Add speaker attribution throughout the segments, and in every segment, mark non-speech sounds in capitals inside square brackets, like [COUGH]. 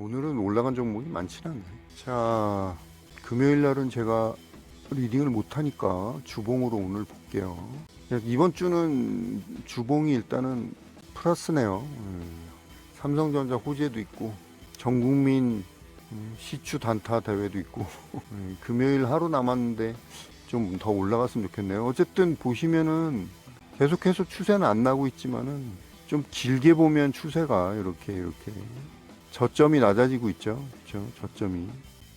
Speaker 1: 오늘은 올라간 종목이 많지는 않네. 자, 금요일 날은 제가 리딩을 못하니까 주봉으로 오늘 볼게요. 이번 주는 주봉이 일단은 플러스네요. 음, 삼성전자 호재도 있고 전 국민 음, 시추 단타 대회도 있고 음, [LAUGHS] 금요일 하루 남았는데 좀 더 올라갔으면 좋겠네요. 어쨌든 보시면은 계속해서 추세는 안 나고 있지만은 좀 길게 보면 추세가 이렇게 이렇게 저점이 낮아지고 있죠. 그렇죠? 저점이.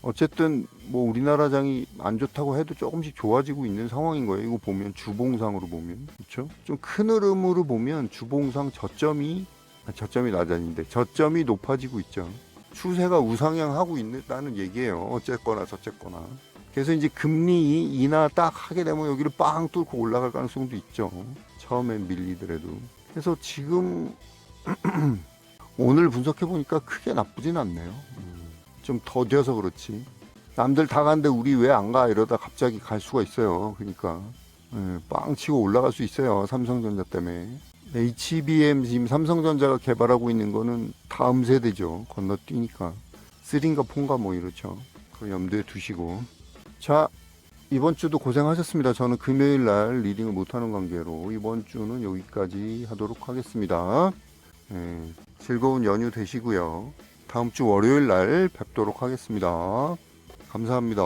Speaker 1: 어쨌든 뭐 우리나라 장이 안 좋다고 해도 조금씩 좋아지고 있는 상황인 거예요. 이거 보면 주봉상으로 보면 그렇죠? 좀 큰 흐름으로 보면 주봉상 저점이 아, 저점이 낮아진데 저점이 높아지고 있죠. 추세가 우상향하고 있다는 얘기예요. 어쨌거나 저쨌거나. 그래서 이제 금리 인하 딱 하게 되면 여기를 빵 뚫고 올라갈 가능성도 있죠. 처음엔 밀리더라도. 그래서 지금 [CLEARS THROAT] 오늘 분석해 보니까 크게 나쁘진 않네요. 음, 좀 더뎌서 그렇지. 남들 다 가는데 우리 왜 안 가? 이러다 갑자기 갈 수가 있어요. 그러니까 예, 빵 치고 올라갈 수 있어요. 삼성전자 때문에. HBM 지금 삼성전자가 개발하고 있는 거는 다음 세대죠. 건너뛰니까. 3인가 4인가 뭐 이렇죠. 그 염두에 두시고. 자, 이번 주도 고생하셨습니다. 저는 금요일 날 리딩을 못하는 관계로 이번 주는 여기까지 하도록 하겠습니다. 예, 즐거운 연휴 되시고요. 다음 주 월요일 날 뵙도록 하겠습니다. 감사합니다.